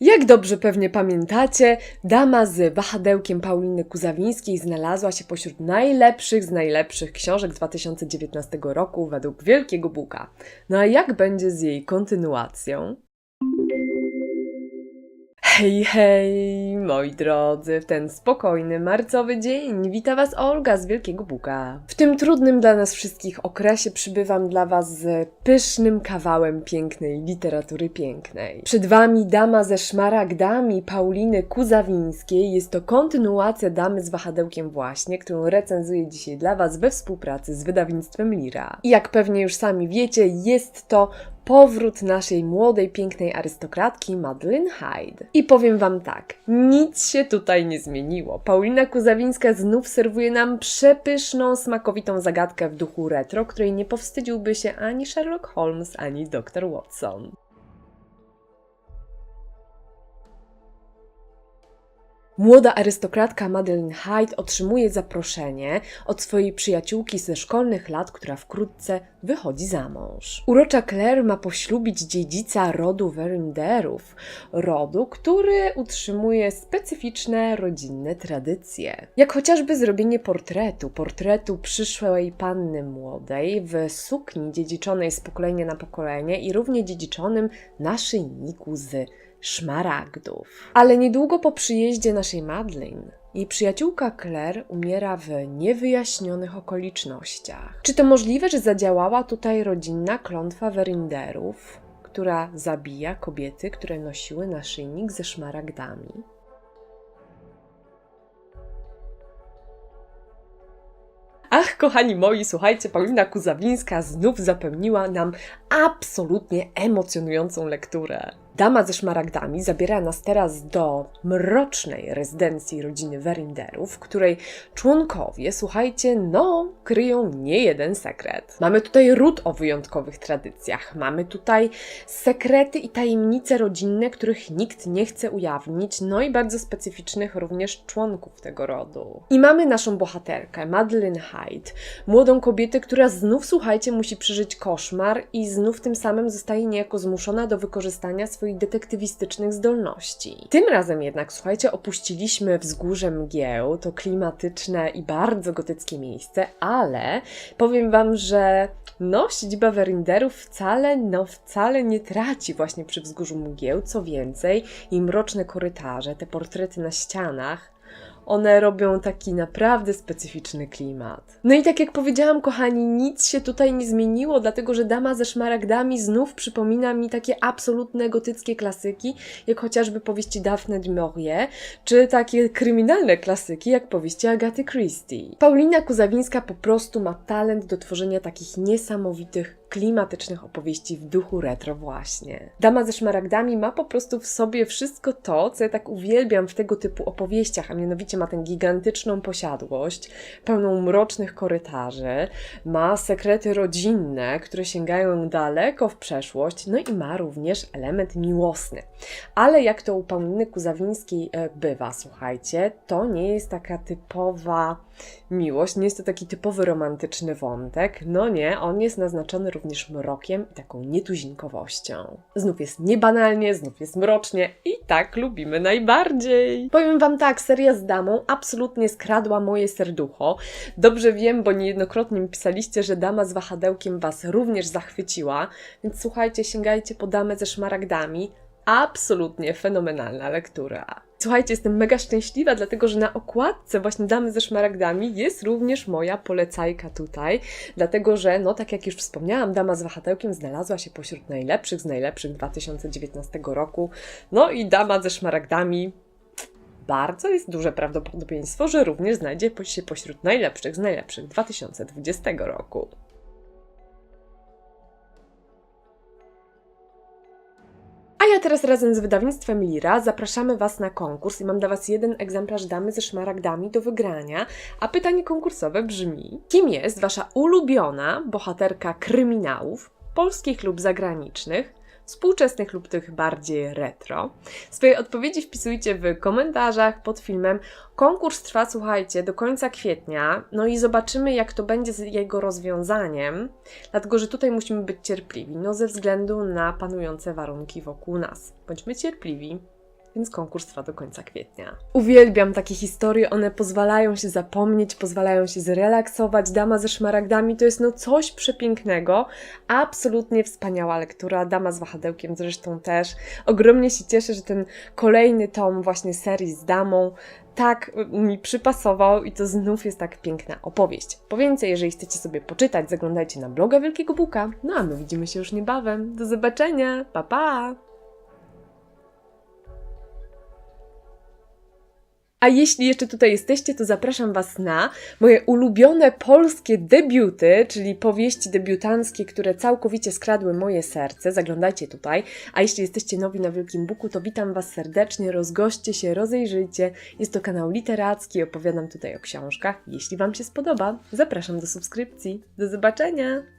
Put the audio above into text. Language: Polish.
Jak dobrze pewnie pamiętacie, dama z wahadełkiem Pauliny Kuzawińskiej znalazła się pośród najlepszych z najlepszych książek z 2019 roku według Wielkiego Buka. No a jak będzie z jej kontynuacją? Hej, hej, moi drodzy, w ten spokojny marcowy dzień wita Was Olga z Wielkiego Buka. W tym trudnym dla nas wszystkich okresie przybywam dla Was z pysznym kawałem pięknej literatury pięknej. Przed Wami Dama ze szmaragdami Pauliny Kuzawińskiej. Jest to kontynuacja Damy z wahadełkiem właśnie, którą recenzuję dzisiaj dla Was we współpracy z wydawnictwem Lira. I jak pewnie już sami wiecie, jest to powrót naszej młodej, pięknej arystokratki Madeline Hyde. I powiem Wam tak, nic się tutaj nie zmieniło. Paulina Kuzawińska znów serwuje nam przepyszną, smakowitą zagadkę w duchu retro, której nie powstydziłby się ani Sherlock Holmes, ani dr Watson. Młoda arystokratka Madeline Hyde otrzymuje zaproszenie od swojej przyjaciółki ze szkolnych lat, która wkrótce wychodzi za mąż. Urocza Claire ma poślubić dziedzica rodu Werinderów, rodu, który utrzymuje specyficzne rodzinne tradycje. Jak chociażby zrobienie portretu, portretu przyszłej panny młodej w sukni dziedziczonej z pokolenia na pokolenie i równie dziedziczonym naszyjniku z szmaragdów. Ale niedługo po przyjeździe naszej Madeline jej przyjaciółka Claire umiera w niewyjaśnionych okolicznościach. Czy to możliwe, że zadziałała tutaj rodzinna klątwa Werinderów, która zabija kobiety, które nosiły naszyjnik ze szmaragdami? Ach, kochani moi, słuchajcie, Paulina Kuzawińska znów zapewniła nam absolutnie emocjonującą lekturę. Dama ze szmaragdami zabiera nas teraz do mrocznej rezydencji rodziny Werinderów, w której członkowie, słuchajcie, no, kryją nie jeden sekret. Mamy tutaj ród o wyjątkowych tradycjach, mamy tutaj sekrety i tajemnice rodzinne, których nikt nie chce ujawnić, no i bardzo specyficznych również członków tego rodu. I mamy naszą bohaterkę, Madeline Hyde, młodą kobietę, która znów, słuchajcie, musi przeżyć koszmar i znów tym samym zostaje niejako zmuszona do wykorzystania swoich detektywistycznych zdolności. Tym razem jednak, słuchajcie, opuściliśmy wzgórze mgieł, to klimatyczne i bardzo gotyckie miejsce, ale powiem Wam, że no, siedziba Werinderów wcale, no wcale nie traci właśnie przy wzgórzu mgieł, co więcej, i mroczne korytarze, te portrety na ścianach, one robią taki naprawdę specyficzny klimat. No i tak jak powiedziałam, kochani, nic się tutaj nie zmieniło, dlatego że Dama ze szmaragdami znów przypomina mi takie absolutne gotyckie klasyki, jak chociażby powieści Daphne du Maurier, czy takie kryminalne klasyki, jak powieści Agaty Christie. Paulina Kuzawińska po prostu ma talent do tworzenia takich niesamowitych klimatycznych opowieści w duchu retro właśnie. Dama ze szmaragdami ma po prostu w sobie wszystko to, co ja tak uwielbiam w tego typu opowieściach, a mianowicie ma tę gigantyczną posiadłość, pełną mrocznych korytarzy, ma sekrety rodzinne, które sięgają daleko w przeszłość, no i ma również element miłosny. Ale jak to u Pauliny Kuzawińskiej e, bywa, słuchajcie, to nie jest taka typowa miłość, nie jest to taki typowy romantyczny wątek. No nie, on jest naznaczony również mrokiem i taką nietuzinkowością. Znów jest niebanalnie, znów jest mrocznie i tak lubimy najbardziej. Powiem Wam tak, seria z damą absolutnie skradła moje serducho. Dobrze wiem, bo niejednokrotnie mi pisaliście, że dama z wahadełkiem Was również zachwyciła, więc słuchajcie, sięgajcie po damę ze szmaragdami. Absolutnie fenomenalna lektura. Słuchajcie, jestem mega szczęśliwa, dlatego że na okładce właśnie Damy ze szmaragdami jest również moja polecajka tutaj, dlatego że, no tak jak już wspomniałam, Dama z wahadełkiem znalazła się pośród najlepszych z najlepszych 2019 roku. No i Dama ze szmaragdami bardzo jest duże prawdopodobieństwo, że również znajdzie się pośród najlepszych z najlepszych 2020 roku. A ja teraz razem z wydawnictwem Lira zapraszamy Was na konkurs i mam dla Was jeden egzemplarz damy ze szmaragdami do wygrania. A pytanie konkursowe brzmi: kim jest Wasza ulubiona bohaterka kryminałów, polskich lub zagranicznych, współczesnych lub tych bardziej retro. Swoje odpowiedzi wpisujcie w komentarzach pod filmem. Konkurs trwa, słuchajcie, do końca kwietnia. No i zobaczymy, jak to będzie z jego rozwiązaniem, dlatego że tutaj musimy być cierpliwi, no ze względu na panujące warunki wokół nas. Bądźmy cierpliwi. Więc konkurs trwa do końca kwietnia. Uwielbiam takie historie, one pozwalają się zapomnieć, pozwalają się zrelaksować. Dama ze szmaragdami to jest no coś przepięknego, absolutnie wspaniała lektura. Dama z wahadełkiem zresztą też. Ogromnie się cieszę, że ten kolejny tom właśnie serii z damą tak mi przypasował i to znów jest tak piękna opowieść. Po więcej, jeżeli chcecie sobie poczytać, zaglądajcie na bloga Wielkiego Buka. No a my widzimy się już niebawem. Do zobaczenia. Pa pa! A jeśli jeszcze tutaj jesteście, to zapraszam Was na moje ulubione polskie debiuty, czyli powieści debiutanckie, które całkowicie skradły moje serce. Zaglądajcie tutaj. A jeśli jesteście nowi na Wielkim Buku, to witam Was serdecznie, rozgoście się, rozejrzyjcie. Jest to kanał literacki, opowiadam tutaj o książkach. Jeśli Wam się spodoba, zapraszam do subskrypcji. Do zobaczenia!